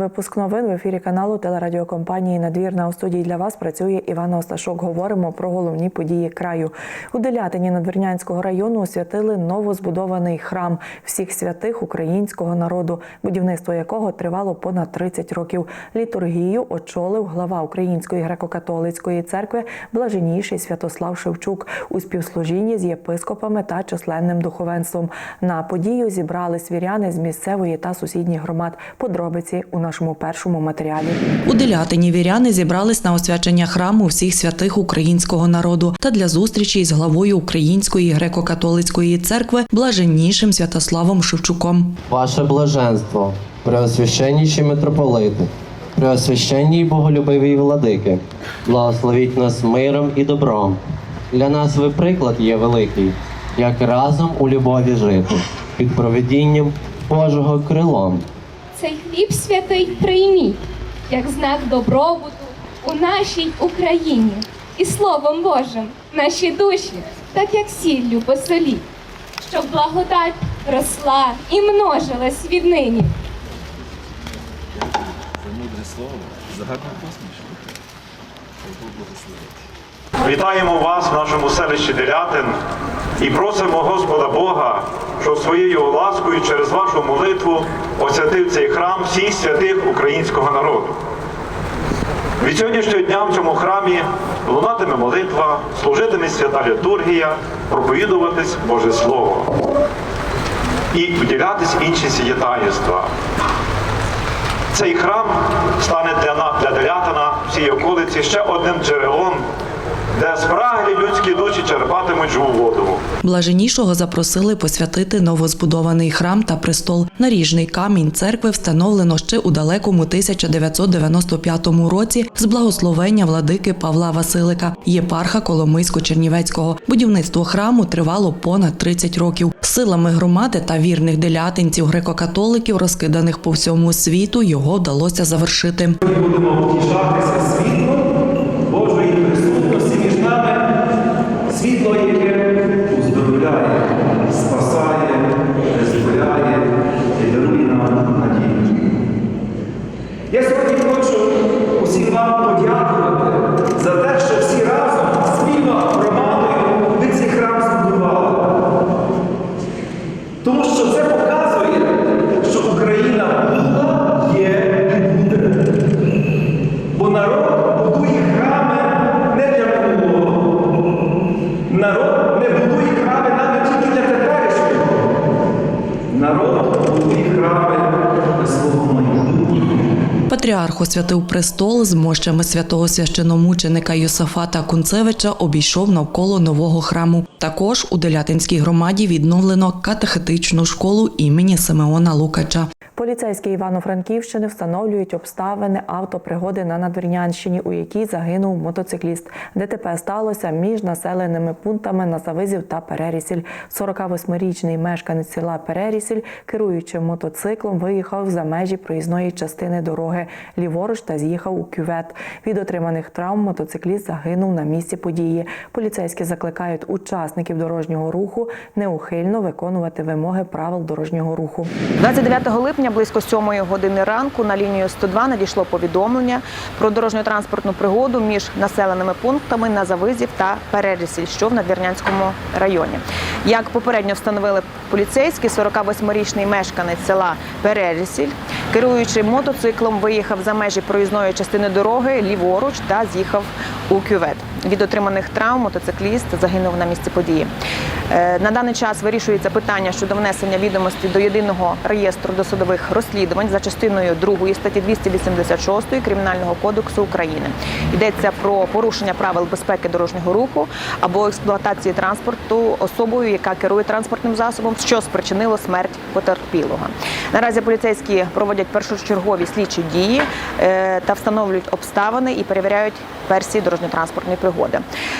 Випуск новин в ефірі каналу телерадіокомпанії Надвірна у студії для вас працює Івана Осташок. Говоримо про головні події краю. У Делятині Надвірнянського району освятили новозбудований храм всіх святих українського народу, будівництво якого тривало понад 30 років. Літургію очолив глава Української греко-католицької церкви Блаженніший Святослав Шевчук у співслужінні з єпископами та численним духовенством. На подію зібрались віряни з місцевої та сусідніх громад. Подробиці у нашому першому матеріалі. У Делятині віряни зібрались на освячення храму всіх святих українського народу та для зустрічі з главою Української греко-католицької церкви блаженнішим Святославом Шевчуком. Ваше блаженство, преосвященніші митрополити, преосвященні й боголюбиві владики, благословіть нас миром і добром. Для нас ви приклад є великий, як разом у любові жити, під проведінням Божого крилом. Цей хліб святий прийміть, як знак добробуту у нашій Україні. І Словом Божим наші душі, так як сіллю посоліть, щоб благодать росла і множилась віднині. за мудре слово, за гарну посмішку. Бог благословить. Вітаємо вас в нашому селищі Делятин і просимо Господа Бога, щоб своєю ласкою через вашу молитву освятив цей храм всіх святих українського народу. Від сьогоднішнього дня в цьому храмі лунатиме молитва, служитиме свята літургія, проповідуватись Боже Слово і поділятись інші сієтаєства. Цей храм стане для для Делятина, всієї околиці ще одним джерелом, де спраглі людські душі черпатимуть живу воду. Блаженнішого запросили посвятити новозбудований храм та престол. Наріжний камінь церкви встановлено ще у далекому 1995 році з благословення владики Павла Василика, єпарха Коломийсько-Чернівецького. Будівництво храму тривало понад 30 років. Силами громади та вірних делятинців греко-католиків, розкиданих по всьому світу, його вдалося завершити. Ми будемо втішатися світлом Патріарх освятив престол з мощами святого священомученика Йосафата Кунцевича обійшов навколо нового храму. Також у Делятинській громаді відновлено катехетичну школу імені Симеона Лукача. Поліцейські Івано-Франківщини встановлюють обставини автопригоди на Надвірнянщині, у якій загинув мотоцикліст. ДТП сталося між населеними пунктами Назавизів та Перерісіль. 48-річний мешканець села Перерісіль, керуючи мотоциклом, виїхав за межі проїзної частини дороги ліворуч та з'їхав у кювет. Від отриманих травм мотоцикліст загинув на місці події. Поліцейські закликають учасників дорожнього руху неухильно виконувати вимоги правил дорожнього руху. 29 липня близько 7 години ранку на лінію 102 надійшло повідомлення про дорожньо-транспортну пригоду між населеними пунктами Назавизів та Перерісіль, що в Надвірнянському районі. Як попередньо встановили поліцейські, 48-річний мешканець села Перерісіль, керуючи мотоциклом, виїхав за межі проїзної частини дороги ліворуч та з'їхав у кювет. Від отриманих травм мотоцикліст загинув на місці події. Е, На даний час вирішується питання щодо внесення відомості до єдиного реєстру досудових розслідувань за частиною 2 статті 286 Кримінального кодексу України. Йдеться про порушення правил безпеки дорожнього руху або експлуатації транспорту особою, яка керує транспортним засобом, що спричинило смерть потерпілого. Наразі поліцейські проводять першочергові слідчі дії е, та встановлюють обставини і перевіряють версії дорожньо-транспортної пригоди.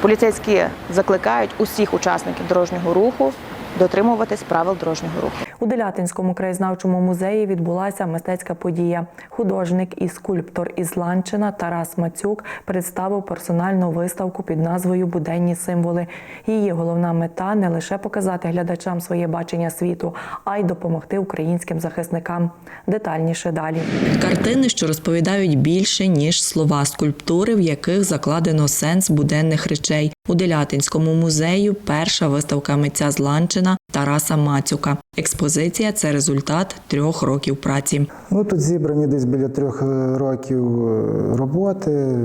Поліцейські закликають усіх учасників дорожнього руху дотримуватись правил дорожнього руху. У Делятинському краєзнавчому музеї відбулася мистецька подія. Художник і скульптор із Ланчина Тарас Мацюк представив персональну виставку під назвою Буденні символи. Її головна мета не лише показати глядачам своє бачення світу, а й допомогти українським захисникам. Детальніше далі. Картини, що розповідають більше ніж слова, скульптури, в яких закладено сенс буденних речей. У Делятинському музею перша виставка митця з Ланчина Тараса Мацюка. Експозиція це результат трьох років праці. Ну, тут зібрані десь біля трьох е, років е, роботи,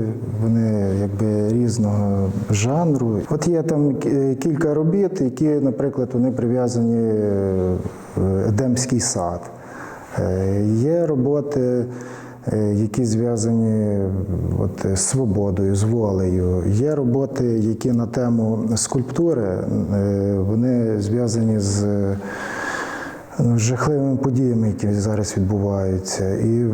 вони якби різного жанру. От є там кілька робіт, які, наприклад, вони прив'язані е, в Едемський сад. Е, Є роботи, е, які зв'язані от, з свободою, з волею. Є роботи, які на тему скульптури, е, вони зв'язані з з жахливими подіями, які зараз відбуваються. І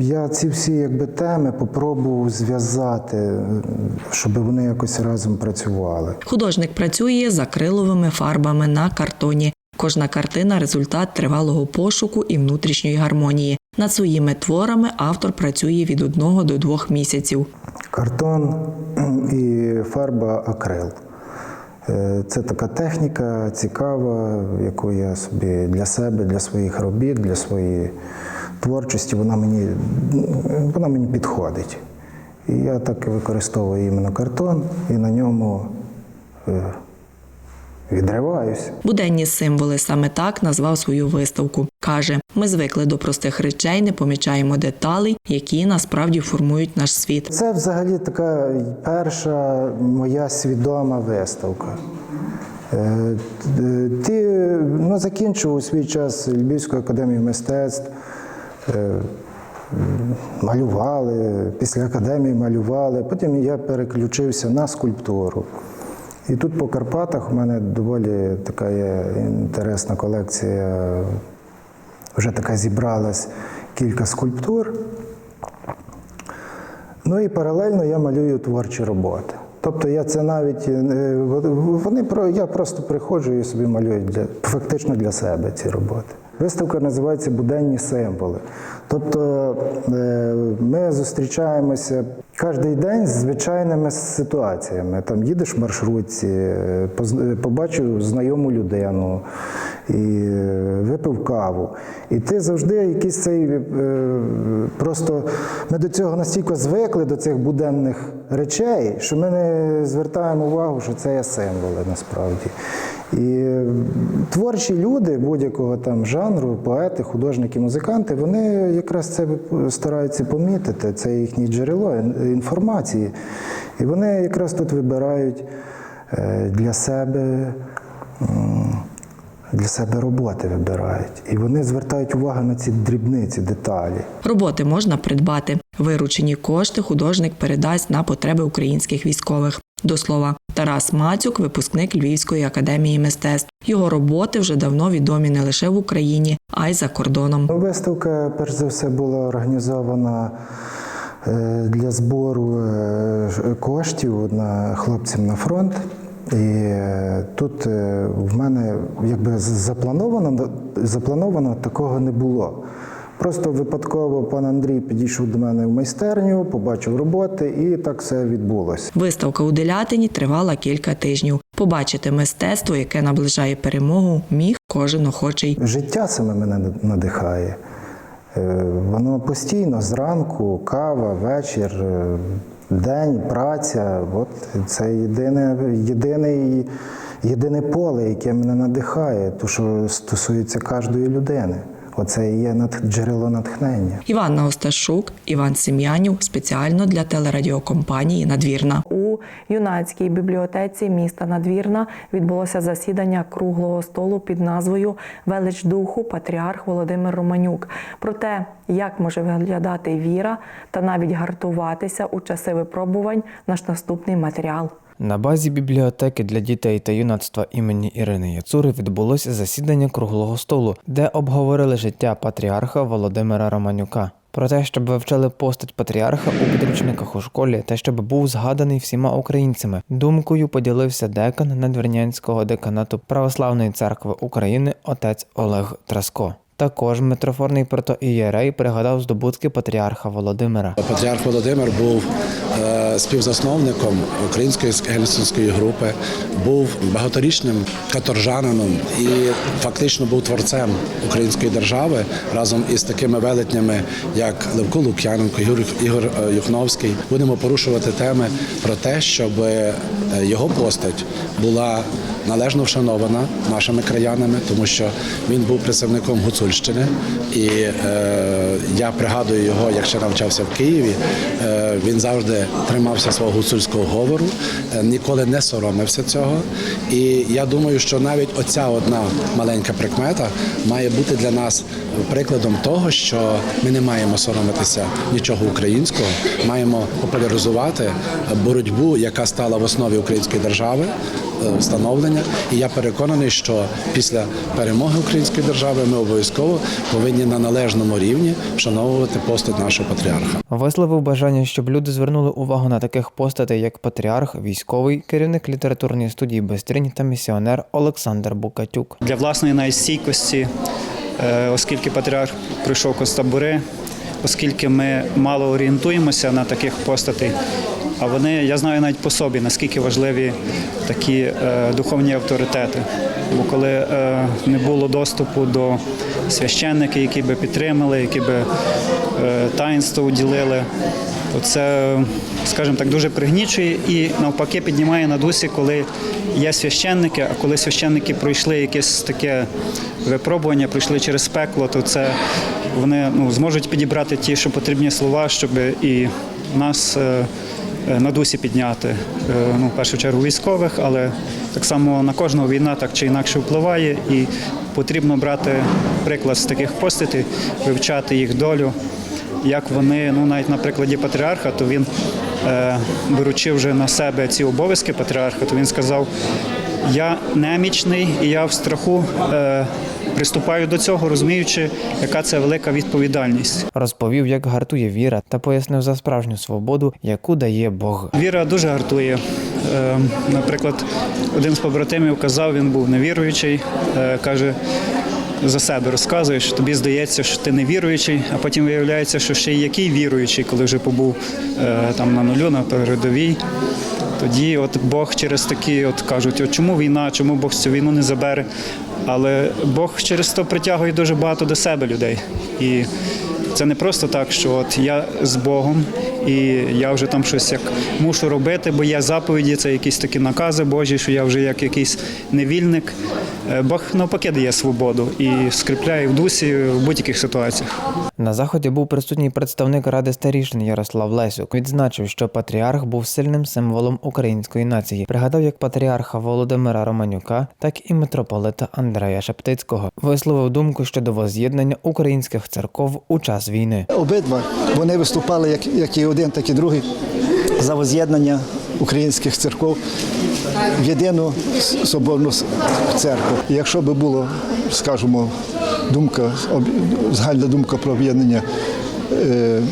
я ці всі якби теми попробував зв'язати, щоб вони якось разом працювали. Художник працює з акриловими фарбами на картоні. Кожна картина результат тривалого пошуку і внутрішньої гармонії. Над своїми творами автор працює від одного до двох місяців. Картон і фарба акрил. Е, Це така техніка цікава, яку я собі для себе, для своїх робіт, для своєї творчості, вона мені, вона мені підходить. І я так використовую іменно картон і на ньому е, відриваюся. Буденні символи саме так назвав свою виставку. Каже, ми звикли до простих речей, не помічаємо деталей, які насправді формують наш світ. Це взагалі така перша моя свідома виставка. Е, Ти ну, закінчив у свій час Львівську академію мистецтв, е, малювали, після академії малювали, потім я переключився на скульптуру. І тут по Карпатах у мене доволі така є інтересна колекція. Вже така зібралась кілька скульптур. Ну і паралельно я малюю творчі роботи. Тобто я це навіть е, вони я просто приходжу і собі малюю для фактично для себе ці роботи. Виставка називається Буденні символи. Тобто е, ми зустрічаємося кожен день з звичайними ситуаціями. Там їдеш в маршрутці, побачив знайому людину і е, випив каву. І ти завжди якийсь цей е, просто ми до цього настільки звикли до цих буденних речей, що ми не звертаємо увагу, що це є символи насправді. І творчі люди будь-якого там жанру, поети, художники, музиканти, вони якраз це стараються помітити, це їхнє джерело інформації. І вони якраз тут вибирають е, для себе. Для себе роботи вибирають, і вони звертають увагу на ці дрібниці, деталі. Роботи можна придбати. Виручені кошти художник передасть на потреби українських військових. До слова, Тарас Мацюк, випускник Львівської академії мистецтв. Його роботи вже давно відомі не лише в Україні, а й за кордоном. Виставка, перш за все, була організована е, для збору е, коштів на хлопцям на фронт. І е, тут в мене якби заплановано, заплановано такого не було. Просто випадково пан Андрій підійшов до мене в майстерню, побачив роботи, і так все відбулося. Виставка у Делятині тривала кілька тижнів. Побачити мистецтво, яке наближає перемогу, міг кожен охочий. Життя саме мене надихає. Е, Воно постійно зранку, кава, вечір, е, день, праця. От це єдине, єдине, єдине поле, яке мене надихає, то що стосується кожної людини. Оце і є над- джерело натхнення. Іванна Осташук, Іван Сем'янів спеціально для телерадіокомпанії Надвірна. У юнацькій бібліотеці міста Надвірна відбулося засідання круглого столу під назвою Велич духу Патріарх Володимир Романюк. Про те, як може виглядати віра та навіть гартуватися у часи випробувань, наш наступний матеріал. На базі бібліотеки для дітей та юнацтва імені Ірини Яцури відбулося засідання круглого столу, де обговорили життя патріарха Володимира Романюка. Про те, щоб вивчали постать патріарха у підручниках у школі та щоб був згаданий всіма українцями. Думкою поділився декан надвірнянського деканату Православної церкви України отець Олег Траско. Також митрофорний протоієрей пригадав здобутки патріарха Володимира. Патріарх Володимир був е, співзасновником української гельсінської групи, був багаторічним каторжанином і фактично був творцем української держави разом із такими велетнями, як Левко Лук'яненко, Ігор, е, Юхновський. Будемо порушувати теми про те, щоб е, його постать була належно вшанована нашими краянами, тому що він був представником Гуцульщини, і е, я пригадую його, як ще навчався в Києві. Е, він завжди тримався свого гуцульського говору, е, ніколи не соромився цього. І я думаю, що навіть оця одна маленька прикмета має бути для нас прикладом того, що ми не маємо соромитися нічого українського, маємо популяризувати боротьбу, яка стала в основі української держави встановлення. І я переконаний, що після перемоги української держави ми обов'язково повинні на належному рівні вшановувати постать нашого патріарха. Висловив бажання, щоб люди звернули увагу на таких постатей, як патріарх, військовий, керівник літературної студії Бестрінь та місіонер Олександр Букатюк. для власної навіть стійкості, е, оскільки патріарх пройшов концтабори, оскільки ми мало орієнтуємося на таких постатей. А вони, я знаю навіть по собі, наскільки важливі такі е, духовні авторитети. Бо коли е, не було доступу до священників, які би підтримали, які би е, таїнство уділили, то це, скажімо так, дуже пригнічує і навпаки піднімає на дусі, коли є священники, а коли священники пройшли якесь таке випробування, пройшли через пекло, то це вони ну, зможуть підібрати ті, що потрібні слова, щоб і нас е, на дусі підняти. Е, Ну, в першу чергу військових, але так само на кожного війна так чи інакше впливає, і потрібно брати приклад з таких постатей, вивчати їх долю як вони, ну навіть на прикладі патріарха, то він е, беручи вже на себе ці обов'язки патріарха, то він сказав: я немічний і я в страху е, приступаю до цього, розуміючи, яка це велика відповідальність. Розповів, як гартує віра, та пояснив за справжню свободу, яку дає Бог. Віра дуже гартує. Е, Наприклад, один з побратимів казав, він був невіруючий, е, каже. За себе розказуєш, тобі здається, що ти не віруючий, а потім виявляється, що ще й який віруючий, коли вже побув е, там на нулю, на передовій. Тоді от Бог через такі, от кажуть, от чому війна, чому Бог цю війну не забере. Але Бог через то притягує дуже багато до себе людей. І це не просто так, що от я з Богом, і я вже там щось як мушу робити, бо є заповіді, це якісь такі накази Божі, що я вже як якийсь невільник. Е, Бог навпаки дає свободу і скріпляє в дусі в будь-яких ситуаціях. На заході був присутній представник ради старішин Ярослав Лесюк. Відзначив, що патріарх був сильним символом української нації. Пригадав як патріарха Володимира Романюка, так і митрополита Андрея Шептицького. Висловив думку щодо воз'єднання українських церков у час війни. Обидва вони виступали як, як і один, так і другий за воз'єднання українських церков в єдину соборну церкву. І Якщо би було, скажімо, думка, загальна думка про об'єднання е,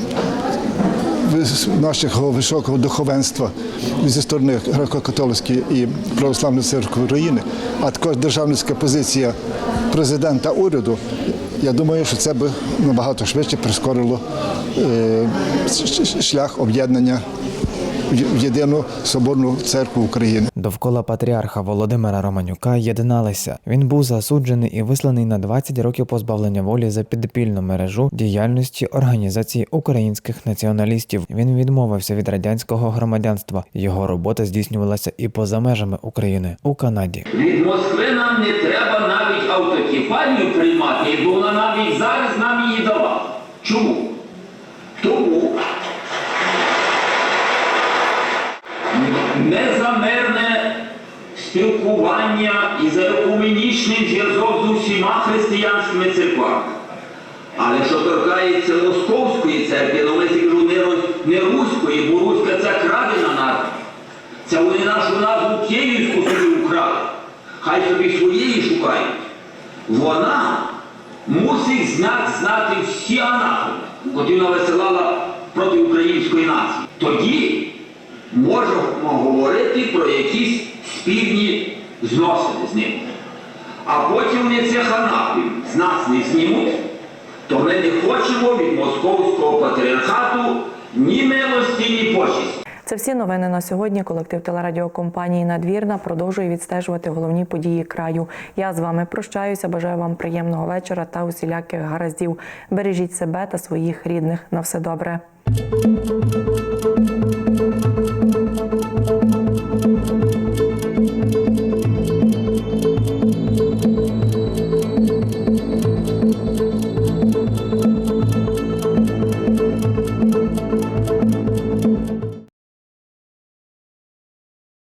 нашого високого духовенства зі сторони греко-католицької і православної церкви України, а також державницька позиція президента уряду, я думаю, що це би набагато швидше прискорило е, шлях об'єднання в єдину соборну церкву України. Довкола патріарха Володимира Романюка єдналися. Він був засуджений і висланий на 20 років позбавлення волі за підпільну мережу діяльності організації українських націоналістів. Він відмовився від радянського громадянства. Його робота здійснювалася і поза межами України у Канаді. Від Москви нам не треба навіть автокефалію приймати, бо вона навіть зараз нам її дала. Чому? Спілкування і за екуменічний зв'язок з усіма християнськими церквами. Але що торкається московської церкви, ну ми кажу не, не руської, бо руська це крадена нація. Це вони нашу назву Київську собі украли. хай собі своєї шукають. Вона мусить знати, знати всі анафеми, котрі вона висилала проти української нації. Тоді можемо говорити про якісь спільні зносини з ними. А потім вони цих анафем з нас не знімуть, то ми не хочемо від московського патріархату ні милості, ні почесті. Це всі новини на сьогодні. Колектив телерадіокомпанії Надвірна продовжує відстежувати головні події краю. Я з вами прощаюся. Бажаю вам приємного вечора та усіляких гараздів. Бережіть себе та своїх рідних. На все добре.